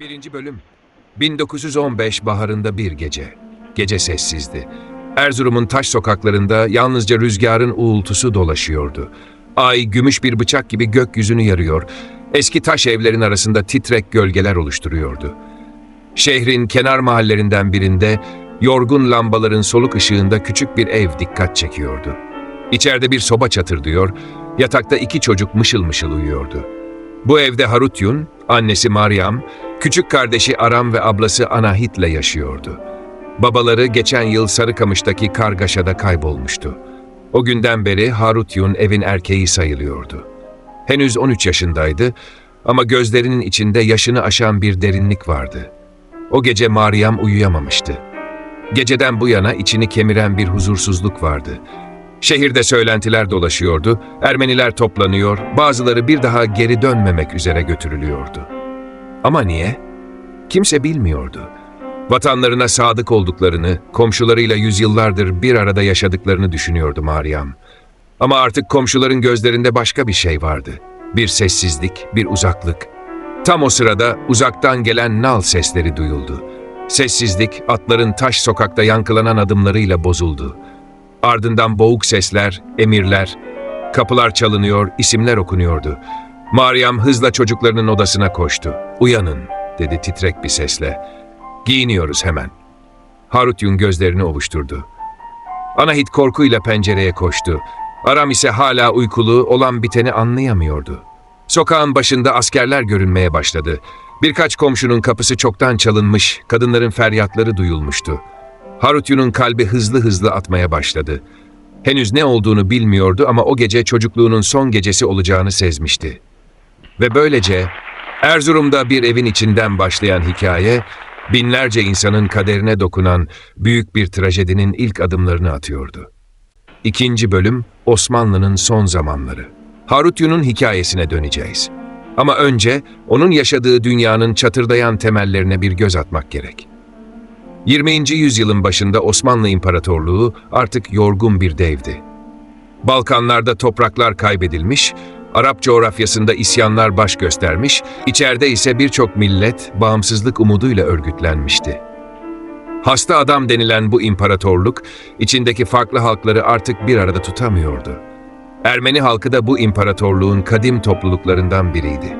Birinci bölüm 1915 baharında bir gece. Gece sessizdi. Erzurum'un taş sokaklarında yalnızca rüzgarın uğultusu dolaşıyordu. Ay gümüş bir bıçak gibi gökyüzünü yarıyor. Eski taş evlerin arasında titrek gölgeler oluşturuyordu. Şehrin kenar mahallerinden birinde yorgun lambaların soluk ışığında küçük bir ev dikkat çekiyordu. İçeride bir soba çatırdıyor, yatakta iki çocuk mışıl mışıl uyuyordu. Bu evde Harutyun, annesi Maryam, küçük kardeşi Aram ve ablası Anahit'le yaşıyordu. Babaları geçen yıl Sarıkamış'taki kargaşada kaybolmuştu. O günden beri Harutyun evin erkeği sayılıyordu. Henüz 13 yaşındaydı ama gözlerinin içinde yaşını aşan bir derinlik vardı. O gece Maryam uyuyamamıştı. Geceden bu yana içini kemiren bir huzursuzluk vardı. Şehirde söylentiler dolaşıyordu, Ermeniler toplanıyor, bazıları bir daha geri dönmemek üzere götürülüyordu. Ama niye? Kimse bilmiyordu. Vatanlarına sadık olduklarını, komşularıyla yüzyıllardır bir arada yaşadıklarını düşünüyordu Meryem. Ama artık komşuların gözlerinde başka bir şey vardı. Bir sessizlik, bir uzaklık. Tam o sırada uzaktan gelen nal sesleri duyuldu. Sessizlik atların taş sokakta yankılanan adımlarıyla bozuldu. Ardından boğuk sesler, emirler, kapılar çalınıyor, isimler okunuyordu. Meryem hızla çocuklarının odasına koştu. Uyanın, dedi titrek bir sesle. Giyiniyoruz hemen. Harutyun gözlerini ovuşturdu. Anahit korkuyla pencereye koştu. Aram ise hala uykulu, olan biteni anlayamıyordu. Sokağın başında askerler görünmeye başladı. Birkaç komşunun kapısı çoktan çalınmış, kadınların feryatları duyulmuştu. Harutyun'un kalbi hızlı hızlı atmaya başladı. Henüz ne olduğunu bilmiyordu ama o gece çocukluğunun son gecesi olacağını sezmişti. Ve böylece Erzurum'da bir evin içinden başlayan hikaye, binlerce insanın kaderine dokunan büyük bir trajedinin ilk adımlarını atıyordu. İkinci bölüm Osmanlı'nın son zamanları. Harutyun'un hikayesine döneceğiz. Ama önce onun yaşadığı dünyanın çatırdayan temellerine bir göz atmak gerek. 20. yüzyılın başında Osmanlı İmparatorluğu artık yorgun bir devdi. Balkanlarda topraklar kaybedilmiş, Arap coğrafyasında isyanlar baş göstermiş, içeride ise birçok millet bağımsızlık umuduyla örgütlenmişti. Hasta adam denilen bu imparatorluk, içindeki farklı halkları artık bir arada tutamıyordu. Ermeni halkı da bu imparatorluğun kadim topluluklarından biriydi.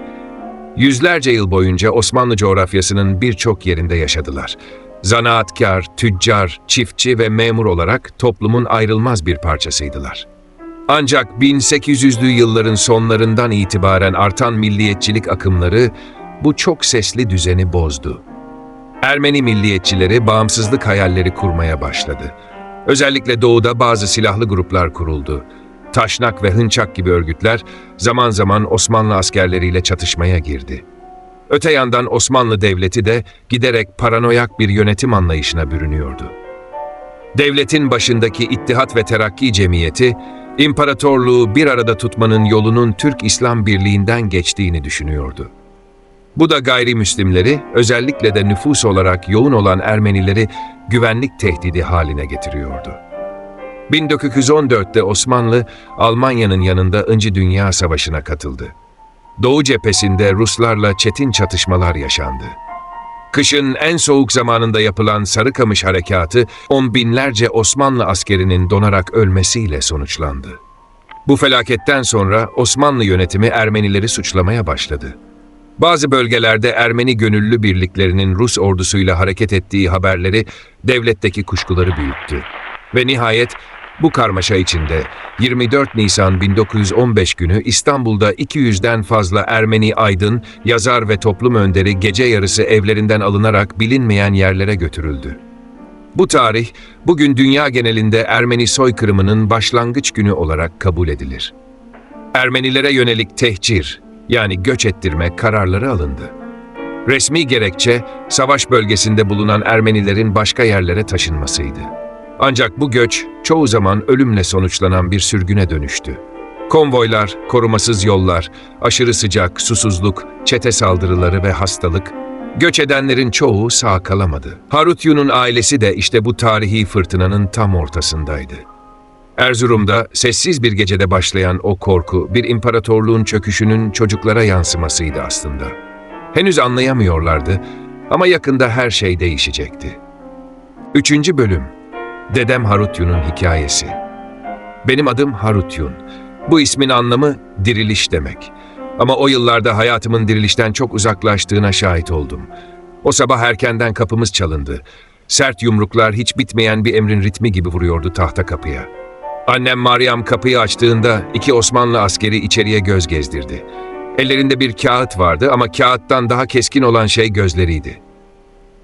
Yüzlerce yıl boyunca Osmanlı coğrafyasının birçok yerinde yaşadılar. Zanaatkar, tüccar, çiftçi ve memur olarak toplumun ayrılmaz bir parçasıydılar. Ancak 1800'lü yılların sonlarından itibaren artan milliyetçilik akımları bu çok sesli düzeni bozdu. Ermeni milliyetçileri bağımsızlık hayalleri kurmaya başladı. Özellikle doğuda bazı silahlı gruplar kuruldu. Taşnak ve Hınçak gibi örgütler zaman zaman Osmanlı askerleriyle çatışmaya girdi. Öte yandan Osmanlı Devleti de giderek paranoyak bir yönetim anlayışına bürünüyordu. Devletin başındaki İttihat ve Terakki Cemiyeti, imparatorluğu bir arada tutmanın yolunun Türk İslam Birliği'nden geçtiğini düşünüyordu. Bu da gayrimüslimleri, özellikle de nüfus olarak yoğun olan Ermenileri güvenlik tehdidi haline getiriyordu. 1914'te Osmanlı, Almanya'nın yanında Ikinci Dünya Savaşı'na katıldı. Doğu cephesinde Ruslarla çetin çatışmalar yaşandı. Kışın en soğuk zamanında yapılan Sarıkamış Harekatı, on binlerce Osmanlı askerinin donarak ölmesiyle sonuçlandı. Bu felaketten sonra Osmanlı yönetimi Ermenileri suçlamaya başladı. Bazı bölgelerde Ermeni gönüllü birliklerinin Rus ordusuyla hareket ettiği haberleri devletteki kuşkuları büyüttü. Ve nihayet bu karmaşa içinde 24 Nisan 1915 günü İstanbul'da 200'den fazla Ermeni aydın, yazar ve toplum önderi gece yarısı evlerinden alınarak bilinmeyen yerlere götürüldü. Bu tarih, bugün dünya genelinde Ermeni soykırımının başlangıç günü olarak kabul edilir. Ermenilere yönelik tehcir, yani göç ettirme kararları alındı. Resmi gerekçe, savaş bölgesinde bulunan Ermenilerin başka yerlere taşınmasıydı. Ancak bu göç çoğu zaman ölümle sonuçlanan bir sürgüne dönüştü. Konvoylar, korumasız yollar, aşırı sıcak, susuzluk, çete saldırıları ve hastalık, göç edenlerin çoğu sağ kalamadı. Harutyun'un ailesi de işte bu tarihi fırtınanın tam ortasındaydı. Erzurum'da sessiz bir gecede başlayan o korku bir imparatorluğun çöküşünün çocuklara yansımasıydı aslında. Henüz anlayamıyorlardı ama yakında her şey değişecekti. Üçüncü bölüm Dedem Harutyun'un hikayesi Benim adım Harutyun. Bu ismin anlamı diriliş demek. Ama o yıllarda hayatımın dirilişten çok uzaklaştığına şahit oldum. O sabah erkenden kapımız çalındı. Sert yumruklar hiç bitmeyen bir emrin ritmi gibi vuruyordu tahta kapıya. Annem Meryem kapıyı açtığında iki Osmanlı askeri içeriye göz gezdirdi. Ellerinde bir kağıt vardı ama kağıttan daha keskin olan şey gözleriydi.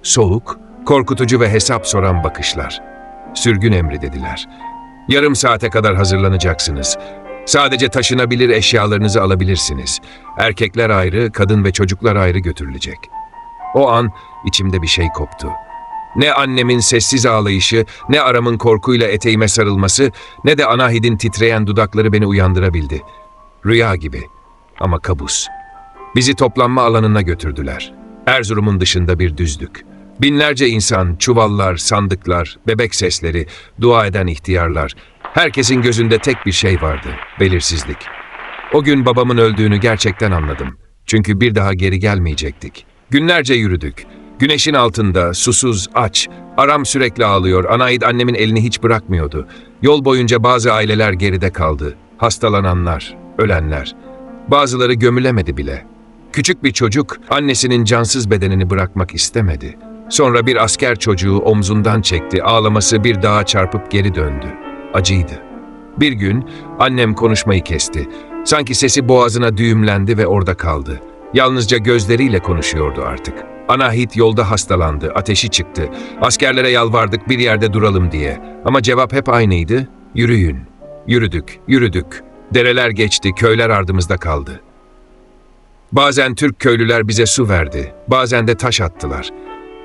Soğuk, korkutucu ve hesap soran bakışlar. Sürgün emri dediler. Yarım saate kadar hazırlanacaksınız. Sadece taşınabilir eşyalarınızı alabilirsiniz. Erkekler ayrı, kadın ve çocuklar ayrı götürülecek. O an içimde bir şey koptu. Ne annemin sessiz ağlayışı, ne aramın korkuyla eteğime sarılması, ne de Anahid'in titreyen dudakları beni uyandırabildi. Rüya gibi ama kabus. Bizi toplanma alanına götürdüler. Erzurum'un dışında bir düzlük. Binlerce insan, çuvallar, sandıklar, bebek sesleri, dua eden ihtiyarlar. Herkesin gözünde tek bir şey vardı, belirsizlik. O gün babamın öldüğünü gerçekten anladım. Çünkü bir daha geri gelmeyecektik. Günlerce yürüdük. Güneşin altında, susuz, aç. Aram sürekli ağlıyor, Anaid annemin elini hiç bırakmıyordu. Yol boyunca bazı aileler geride kaldı. Hastalananlar, ölenler. Bazıları gömülemedi bile. Küçük bir çocuk annesinin cansız bedenini bırakmak istemedi. Sonra bir asker çocuğu omzundan çekti, ağlaması bir dağa çarpıp geri döndü. Acıydı. Bir gün annem konuşmayı kesti. Sanki sesi boğazına düğümlendi ve orada kaldı. Yalnızca gözleriyle konuşuyordu artık. Anahit yolda hastalandı, ateşi çıktı. Askerlere yalvardık bir yerde duralım diye. Ama cevap hep aynıydı. Yürüyün. Yürüdük, yürüdük. Dereler geçti, köyler ardımızda kaldı. Bazen Türk köylüler bize su verdi, bazen de taş attılar.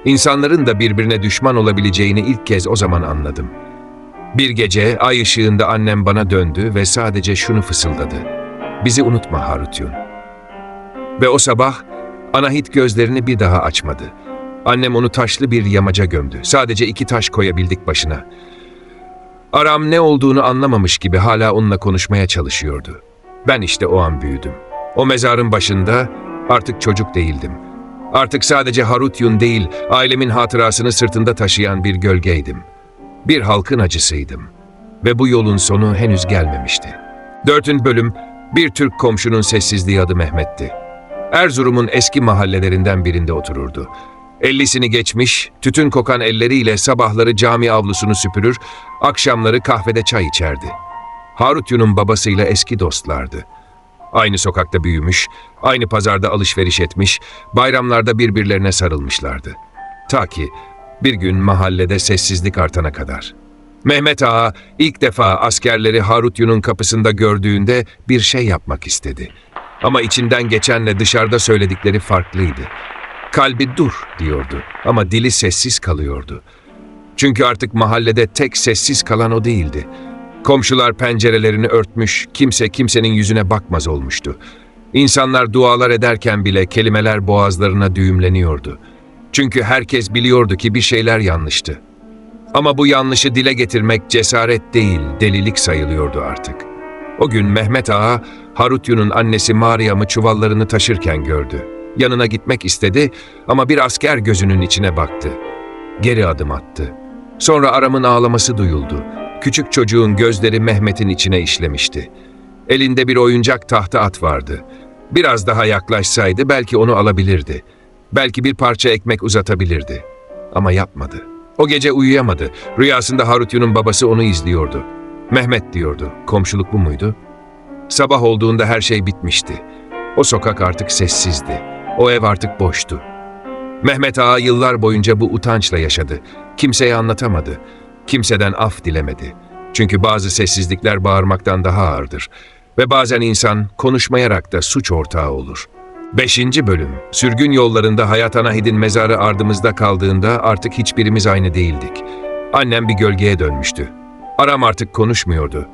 İnsanların da birbirine düşman olabileceğini ilk kez o zaman anladım. Bir gece ay ışığında annem bana döndü ve sadece şunu fısıldadı. Bizi unutma Harutyun. Ve o sabah Anahit gözlerini bir daha açmadı. Annem onu taşlı bir yamaca gömdü. Sadece iki taş koyabildik başına. Aram ne olduğunu anlamamış gibi hala onunla konuşmaya çalışıyordu. Ben işte o an büyüdüm. O mezarın başında artık çocuk değildim. Artık sadece Harutyun değil, ailemin hatırasını sırtında taşıyan bir gölgeydim. Bir halkın acısıydım. Ve bu yolun sonu henüz gelmemişti. Dörtün bölüm, bir Türk komşunun sessizliği adı Mehmet'ti. Erzurum'un eski mahallelerinden birinde otururdu. Ellisini geçmiş, tütün kokan elleriyle sabahları cami avlusunu süpürür, akşamları kahvede çay içerdi. Harutyun'un babasıyla eski dostlardı. Aynı sokakta büyümüş, aynı pazarda alışveriş etmiş, bayramlarda birbirlerine sarılmışlardı. Ta ki bir gün mahallede sessizlik artana kadar. Mehmet Ağa ilk defa askerleri Harutyun'un kapısında gördüğünde bir şey yapmak istedi. Ama içinden geçenle dışarıda söyledikleri farklıydı. Kalbi dur diyordu ama dili sessiz kalıyordu. Çünkü artık mahallede tek sessiz kalan o değildi. Komşular pencerelerini örtmüş, kimse kimsenin yüzüne bakmaz olmuştu. İnsanlar dualar ederken bile kelimeler boğazlarına düğümleniyordu. Çünkü herkes biliyordu ki bir şeyler yanlıştı. Ama bu yanlışı dile getirmek cesaret değil, delilik sayılıyordu artık. O gün Mehmet Ağa, Harutyun'un annesi Mariam'ı çuvallarını taşırken gördü. Yanına gitmek istedi ama bir asker gözünün içine baktı. Geri adım attı. Sonra Aram'ın ağlaması duyuldu. Küçük çocuğun gözleri Mehmet'in içine işlemişti. Elinde bir oyuncak tahta at vardı. Biraz daha yaklaşsaydı belki onu alabilirdi. Belki bir parça ekmek uzatabilirdi. Ama yapmadı. O gece uyuyamadı. Rüyasında Harutyun'un babası onu izliyordu. Mehmet diyordu. Komşuluk bu muydu? Sabah olduğunda her şey bitmişti. O sokak artık sessizdi. O ev artık boştu. Mehmet Ağa yıllar boyunca bu utançla yaşadı. Kimseye anlatamadı. Kimseden af dilemedi. Çünkü bazı sessizlikler bağırmaktan daha ağırdır. Ve bazen insan konuşmayarak da suç ortağı olur. 5. Bölüm Sürgün yollarında Hayat Anahid'in mezarı ardımızda kaldığında artık hiçbirimiz aynı değildik. Annem bir gölgeye dönmüştü. Aram artık konuşmuyordu.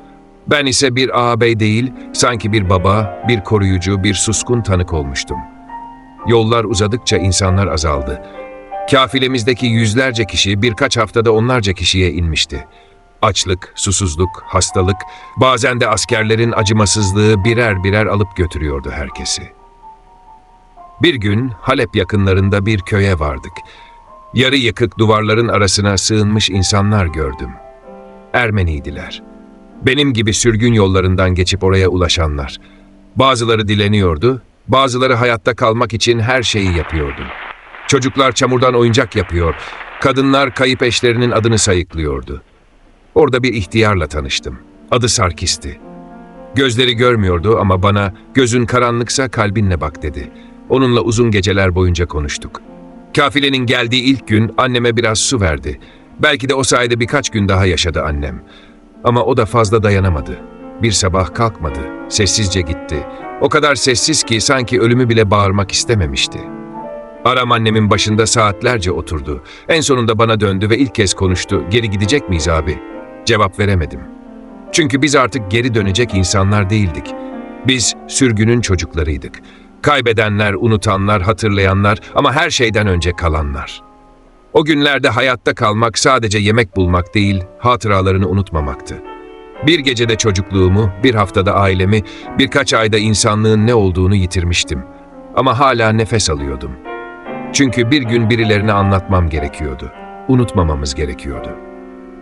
Ben ise bir ağabey değil, sanki bir baba, bir koruyucu, bir suskun tanık olmuştum. Yollar uzadıkça insanlar azaldı. Kafilemizdeki yüzlerce kişi birkaç haftada onlarca kişiye inmişti. Açlık, susuzluk, hastalık, bazen de askerlerin acımasızlığı birer birer alıp götürüyordu herkesi. Bir gün Halep yakınlarında bir köye vardık. Yarı yıkık duvarların arasına sığınmış insanlar gördüm. Ermeniydiler. Benim gibi sürgün yollarından geçip oraya ulaşanlar. Bazıları dileniyordu, bazıları hayatta kalmak için her şeyi yapıyordu. Çocuklar çamurdan oyuncak yapıyor, kadınlar kayıp eşlerinin adını sayıklıyordu. Orada bir ihtiyarla tanıştım. Adı Sarkis'ti. Gözleri görmüyordu ama bana gözün karanlıksa kalbinle bak dedi. Onunla uzun geceler boyunca konuştuk. Kafilenin geldiği ilk gün anneme biraz su verdi. Belki de o sayede birkaç gün daha yaşadı annem. Ama o da fazla dayanamadı. Bir sabah kalkmadı, sessizce gitti. O kadar sessiz ki sanki ölümü bile bağırmak istememişti. Aram annemin başında saatlerce oturdu. En sonunda bana döndü ve ilk kez konuştu. Geri gidecek miyiz abi? Cevap veremedim. Çünkü biz artık geri dönecek insanlar değildik. Biz sürgünün çocuklarıydık. Kaybedenler, unutanlar, hatırlayanlar ama her şeyden önce kalanlar. O günlerde hayatta kalmak sadece yemek bulmak değil, hatıralarını unutmamaktı. Bir gecede çocukluğumu, bir haftada ailemi, birkaç ayda insanlığın ne olduğunu yitirmiştim. Ama hala nefes alıyordum. Çünkü bir gün birilerine anlatmam gerekiyordu. Unutmamamız gerekiyordu.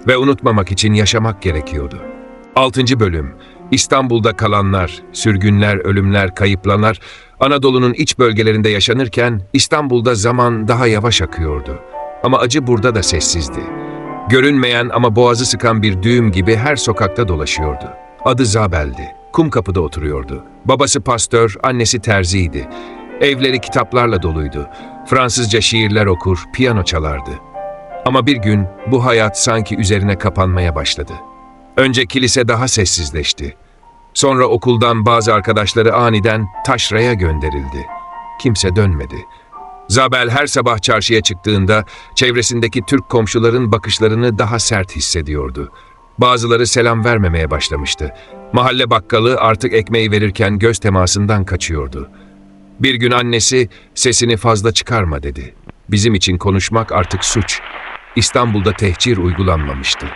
Ve unutmamak için yaşamak gerekiyordu. 6. Bölüm İstanbul'da kalanlar, sürgünler, ölümler, kayıplanlar Anadolu'nun iç bölgelerinde yaşanırken İstanbul'da zaman daha yavaş akıyordu. Ama acı burada da sessizdi. Görünmeyen ama boğazı sıkan bir düğüm gibi her sokakta dolaşıyordu. Adı Zabel'di. Kumkapı'da oturuyordu. Babası pastör, annesi terziydi. Evleri kitaplarla doluydu. Fransızca şiirler okur, piyano çalardı. Ama bir gün bu hayat sanki üzerine kapanmaya başladı. Önce kilise daha sessizleşti. Sonra okuldan bazı arkadaşları aniden taşraya gönderildi. Kimse dönmedi. Zabel her sabah çarşıya çıktığında çevresindeki Türk komşuların bakışlarını daha sert hissediyordu. Bazıları selam vermemeye başlamıştı. Mahalle bakkalı artık ekmeği verirken göz temasından kaçıyordu. Bir gün annesi sesini fazla çıkarma dedi. Bizim için konuşmak artık suç. İstanbul'da tehcir uygulanmamıştı.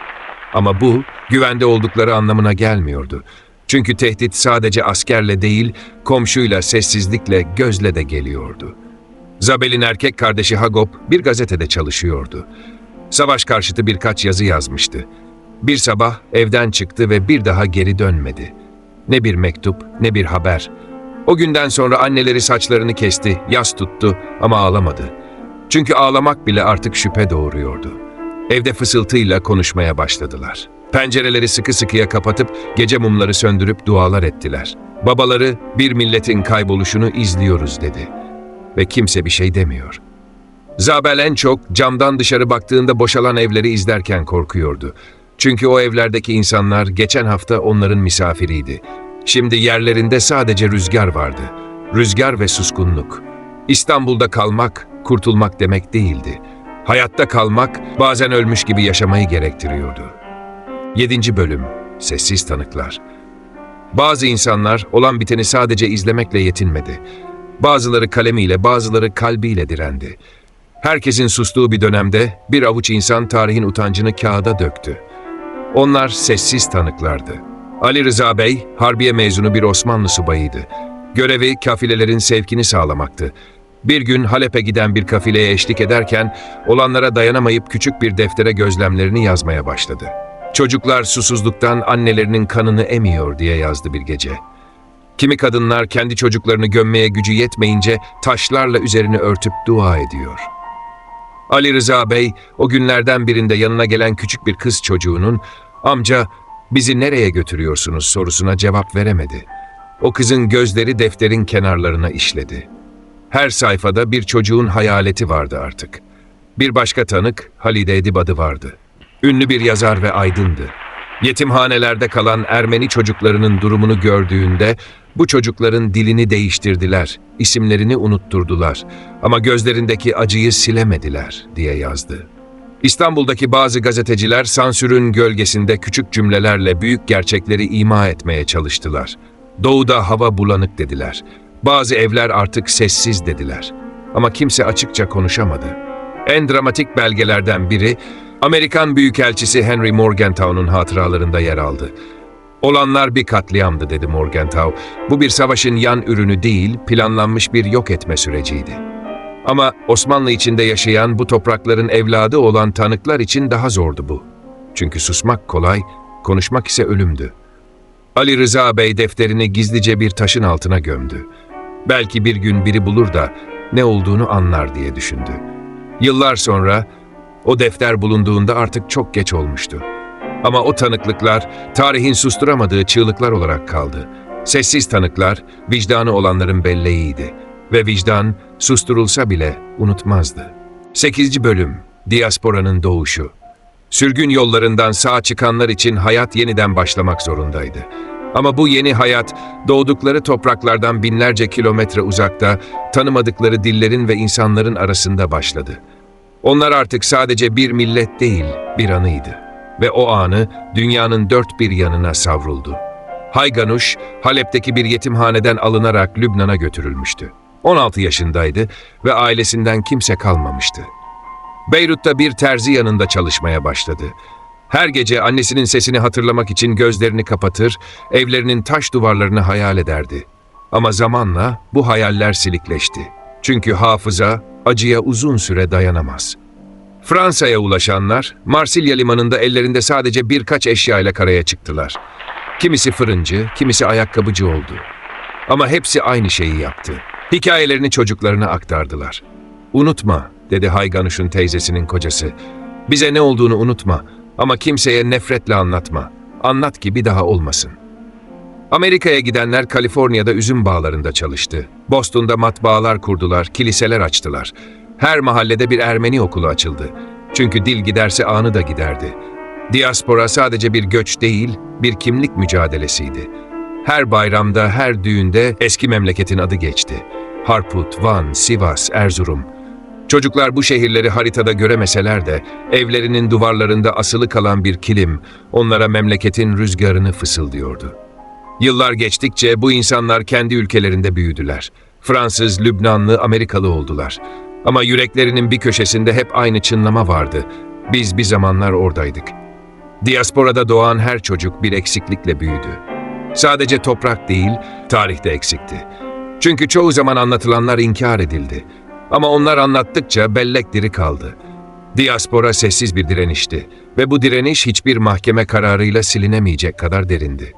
Ama bu güvende oldukları anlamına gelmiyordu. Çünkü tehdit sadece askerle değil, komşuyla, sessizlikle, gözle de geliyordu. Zabel'in erkek kardeşi Hagop bir gazetede çalışıyordu. Savaş karşıtı birkaç yazı yazmıştı. Bir sabah evden çıktı ve bir daha geri dönmedi. Ne bir mektup, ne bir haber. O günden sonra anneleri saçlarını kesti, yas tuttu ama ağlamadı. Çünkü ağlamak bile artık şüphe doğuruyordu. Evde fısıltıyla konuşmaya başladılar. Pencereleri sıkı sıkıya kapatıp gece mumları söndürüp dualar ettiler. Babaları bir milletin kayboluşunu izliyoruz dedi. Ve kimse bir şey demiyor. Zabel en çok camdan dışarı baktığında boşalan evleri izlerken korkuyordu. Çünkü o evlerdeki insanlar geçen hafta onların misafiriydi. Şimdi yerlerinde sadece rüzgar vardı. Rüzgar ve suskunluk. İstanbul'da kalmak, kurtulmak demek değildi. Hayatta kalmak bazen ölmüş gibi yaşamayı gerektiriyordu. 7. Bölüm Sessiz Tanıklar Bazı insanlar olan biteni sadece izlemekle yetinmedi. Bazıları kalemiyle, bazıları kalbiyle direndi. Herkesin sustuğu bir dönemde bir avuç insan tarihin utancını kağıda döktü. Onlar sessiz tanıklardı. Ali Rıza Bey, Harbiye mezunu bir Osmanlı subayıydı. Görevi kafilelerin sevkini sağlamaktı. Bir gün Halep'e giden bir kafileye eşlik ederken olanlara dayanamayıp küçük bir deftere gözlemlerini yazmaya başladı. Çocuklar susuzluktan annelerinin kanını emiyor diye yazdı bir gece. Kimi kadınlar kendi çocuklarını gömmeye gücü yetmeyince taşlarla üzerini örtüp dua ediyor. Ali Rıza Bey o günlerden birinde yanına gelen küçük bir kız çocuğunun "Amca bizi nereye götürüyorsunuz?" sorusuna cevap veremedi. O kızın gözleri defterin kenarlarına işledi. Her sayfada bir çocuğun hayaleti vardı artık. Bir başka tanık Halide Edip adı vardı. Ünlü bir yazar ve aydındı. Yetimhanelerde kalan Ermeni çocuklarının durumunu gördüğünde bu çocukların dilini değiştirdiler, isimlerini unutturdular ama gözlerindeki acıyı silemediler diye yazdı. İstanbul'daki bazı gazeteciler sansürün gölgesinde küçük cümlelerle büyük gerçekleri ima etmeye çalıştılar. Doğuda hava bulanık dediler. Bazı evler artık sessiz dediler. Ama kimse açıkça konuşamadı. En dramatik belgelerden biri Amerikan Büyükelçisi Henry Morgenthau'nun hatıralarında yer aldı. Olanlar bir katliamdı dedi Morgenthau. Bu bir savaşın yan ürünü değil, planlanmış bir yok etme süreciydi. Ama Osmanlı içinde yaşayan bu toprakların evladı olan tanıklar için daha zordu bu. Çünkü susmak kolay, konuşmak ise ölümdü. Ali Rıza Bey defterini gizlice bir taşın altına gömdü. Belki bir gün biri bulur da ne olduğunu anlar diye düşündü. Yıllar sonra o defter bulunduğunda artık çok geç olmuştu. Ama o tanıklıklar tarihin susturamadığı çığlıklar olarak kaldı. Sessiz tanıklar vicdanı olanların belleğiydi ve vicdan susturulsa bile unutmazdı. 8. Bölüm Diasporanın Doğuşu Sürgün yollarından sağ çıkanlar için hayat yeniden başlamak zorundaydı. Ama bu yeni hayat doğdukları topraklardan binlerce kilometre uzakta tanımadıkları dillerin ve insanların arasında başladı. Onlar artık sadece bir millet değil, bir anıydı. Ve o anı dünyanın dört bir yanına savruldu. Hayganuş, Halep'teki bir yetimhaneden alınarak Lübnan'a götürülmüştü. 16 yaşındaydı ve ailesinden kimse kalmamıştı. Beyrut'ta bir terzi yanında çalışmaya başladı. Her gece annesinin sesini hatırlamak için gözlerini kapatır, evlerinin taş duvarlarını hayal ederdi. Ama zamanla bu hayaller silikleşti. Çünkü hafıza acıya uzun süre dayanamaz. Fransa'ya ulaşanlar, Marsilya limanında ellerinde sadece birkaç eşyayla karaya çıktılar. Kimisi fırıncı, kimisi ayakkabıcı oldu. Ama hepsi aynı şeyi yaptı. Hikayelerini çocuklarına aktardılar. Unutma, dedi Hayganuş'un teyzesinin kocası. Bize ne olduğunu unutma ama kimseye nefretle anlatma. Anlat ki bir daha olmasın. Amerika'ya gidenler Kaliforniya'da üzüm bağlarında çalıştı. Boston'da matbaalar kurdular, kiliseler açtılar. Her mahallede bir Ermeni okulu açıldı. Çünkü dil giderse anı da giderdi. Diaspora sadece bir göç değil, bir kimlik mücadelesiydi. Her bayramda, her düğünde eski memleketin adı geçti. Harput, Van, Sivas, Erzurum. Çocuklar bu şehirleri haritada göremeseler de evlerinin duvarlarında asılı kalan bir kilim onlara memleketin rüzgarını fısıldıyordu. Yıllar geçtikçe bu insanlar kendi ülkelerinde büyüdüler. Fransız, Lübnanlı, Amerikalı oldular. Ama yüreklerinin bir köşesinde hep aynı çınlama vardı. Biz bir zamanlar oradaydık. Diasporada doğan her çocuk bir eksiklikle büyüdü. Sadece toprak değil, tarihte eksikti. Çünkü çoğu zaman anlatılanlar inkar edildi. Ama onlar anlattıkça bellek diri kaldı. Diaspora sessiz bir direnişti ve bu direniş hiçbir mahkeme kararıyla silinemeyecek kadar derindi.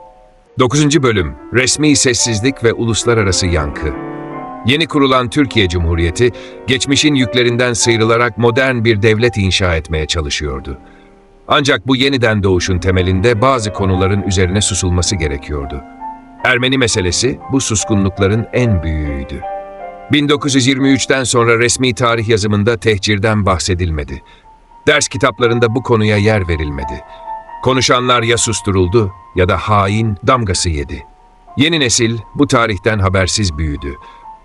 9. Bölüm Resmi Sessizlik ve Uluslararası Yankı Yeni kurulan Türkiye Cumhuriyeti, geçmişin yüklerinden sıyrılarak modern bir devlet inşa etmeye çalışıyordu. Ancak bu yeniden doğuşun temelinde bazı konuların üzerine susulması gerekiyordu. Ermeni meselesi bu suskunlukların en büyüğüydü. 1923'ten sonra resmi tarih yazımında tehcirden bahsedilmedi. Ders kitaplarında bu konuya yer verilmedi. Konuşanlar ya susturuldu ya da hain damgası yedi. Yeni nesil bu tarihten habersiz büyüdü.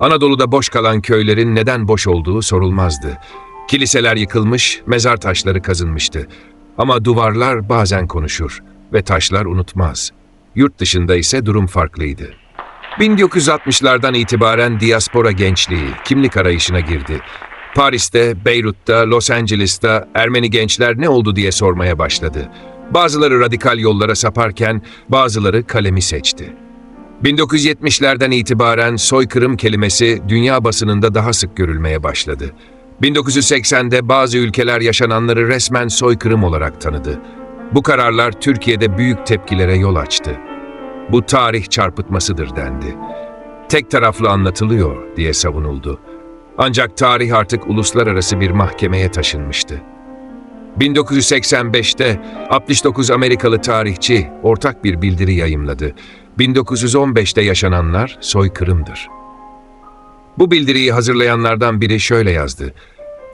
Anadolu'da boş kalan köylerin neden boş olduğu sorulmazdı. Kiliseler yıkılmış, mezar taşları kazınmıştı. Ama duvarlar bazen konuşur ve taşlar unutmaz. Yurt dışında ise durum farklıydı. 1960'lardan itibaren diaspora gençliği kimlik arayışına girdi. Paris'te, Beyrut'ta, Los Angeles'ta Ermeni gençler ne oldu diye sormaya başladı. Bazıları radikal yollara saparken bazıları kalemi seçti. 1970'lerden itibaren soykırım kelimesi dünya basınında daha sık görülmeye başladı. 1980'de bazı ülkeler yaşananları resmen soykırım olarak tanıdı. Bu kararlar Türkiye'de büyük tepkilere yol açtı. Bu tarih çarpıtmasıdır dendi. Tek taraflı anlatılıyor diye savunuldu. Ancak tarih artık uluslararası bir mahkemeye taşınmıştı. 1985'te 69 Amerikalı tarihçi ortak bir bildiri yayımladı. 1915'te yaşananlar soykırımdır. Bu bildiriyi hazırlayanlardan biri şöyle yazdı.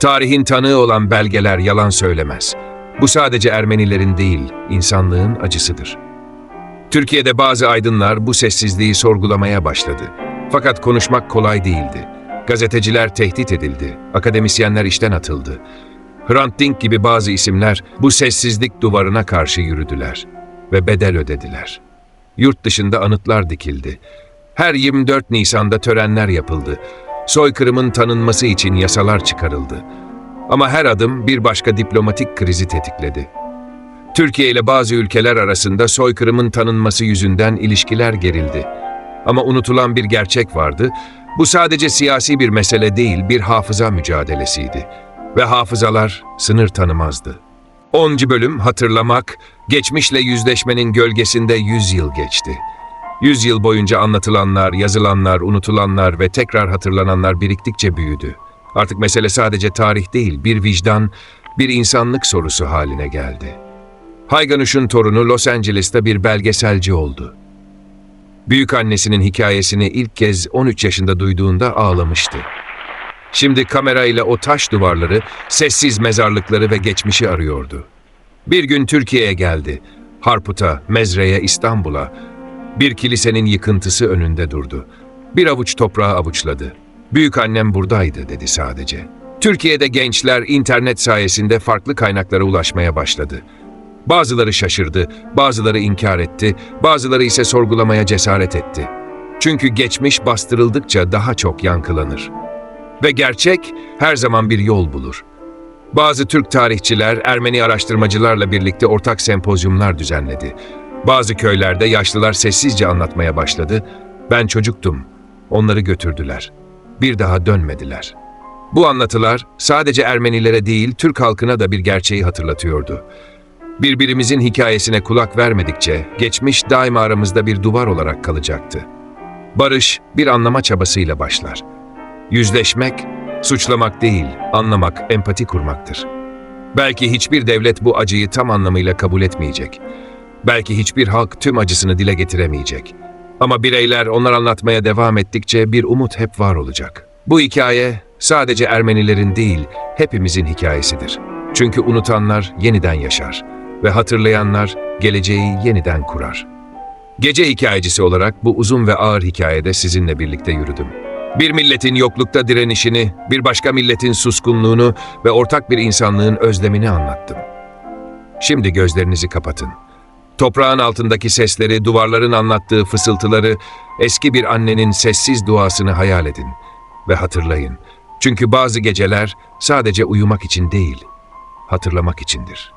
Tarihin tanığı olan belgeler yalan söylemez. Bu sadece Ermenilerin değil, insanlığın acısıdır. Türkiye'de bazı aydınlar bu sessizliği sorgulamaya başladı. Fakat konuşmak kolay değildi. Gazeteciler tehdit edildi, akademisyenler işten atıldı. Hrant Dink gibi bazı isimler bu sessizlik duvarına karşı yürüdüler ve bedel ödediler. Yurt dışında anıtlar dikildi. Her 24 Nisan'da törenler yapıldı. Soykırımın tanınması için yasalar çıkarıldı. Ama her adım bir başka diplomatik krizi tetikledi. Türkiye ile bazı ülkeler arasında soykırımın tanınması yüzünden ilişkiler gerildi. Ama unutulan bir gerçek vardı. Bu sadece siyasi bir mesele değil, bir hafıza mücadelesiydi. Ve hafızalar sınır tanımazdı. 10. bölüm hatırlamak, geçmişle yüzleşmenin gölgesinde 100 yıl geçti. 100 yıl boyunca anlatılanlar, yazılanlar, unutulanlar ve tekrar hatırlananlar biriktikçe büyüdü. Artık mesele sadece tarih değil, bir vicdan, bir insanlık sorusu haline geldi. Hayganuş'un torunu Los Angeles'ta bir belgeselci oldu. Büyük annesinin hikayesini ilk kez 13 yaşında duyduğunda ağlamıştı. Şimdi kamerayla o taş duvarları, sessiz mezarlıkları ve geçmişi arıyordu. Bir gün Türkiye'ye geldi. Harput'a, Mezre'ye, İstanbul'a. Bir kilisenin yıkıntısı önünde durdu. Bir avuç toprağı avuçladı. Büyük annem buradaydı dedi sadece. Türkiye'de gençler internet sayesinde farklı kaynaklara ulaşmaya başladı. Bazıları şaşırdı, bazıları inkar etti, bazıları ise sorgulamaya cesaret etti. Çünkü geçmiş bastırıldıkça daha çok yankılanır. Ve gerçek her zaman bir yol bulur. Bazı Türk tarihçiler Ermeni araştırmacılarla birlikte ortak sempozyumlar düzenledi. Bazı köylerde yaşlılar sessizce anlatmaya başladı. Ben çocuktum. Onları götürdüler. Bir daha dönmediler. Bu anlatılar sadece Ermenilere değil Türk halkına da bir gerçeği hatırlatıyordu. Birbirimizin hikayesine kulak vermedikçe geçmiş daima aramızda bir duvar olarak kalacaktı. Barış bir anlama çabasıyla başlar. Yüzleşmek, suçlamak değil, anlamak, empati kurmaktır. Belki hiçbir devlet bu acıyı tam anlamıyla kabul etmeyecek. Belki hiçbir halk tüm acısını dile getiremeyecek. Ama bireyler onlar anlatmaya devam ettikçe bir umut hep var olacak. Bu hikaye sadece Ermenilerin değil, hepimizin hikayesidir. Çünkü unutanlar yeniden yaşar ve hatırlayanlar geleceği yeniden kurar. Gece hikayecisi olarak bu uzun ve ağır hikayede sizinle birlikte yürüdüm. Bir milletin yoklukta direnişini, bir başka milletin suskunluğunu ve ortak bir insanlığın özlemini anlattım. Şimdi gözlerinizi kapatın. Toprağın altındaki sesleri, duvarların anlattığı fısıltıları, eski bir annenin sessiz duasını hayal edin ve hatırlayın. Çünkü bazı geceler sadece uyumak için değil, hatırlamak içindir.''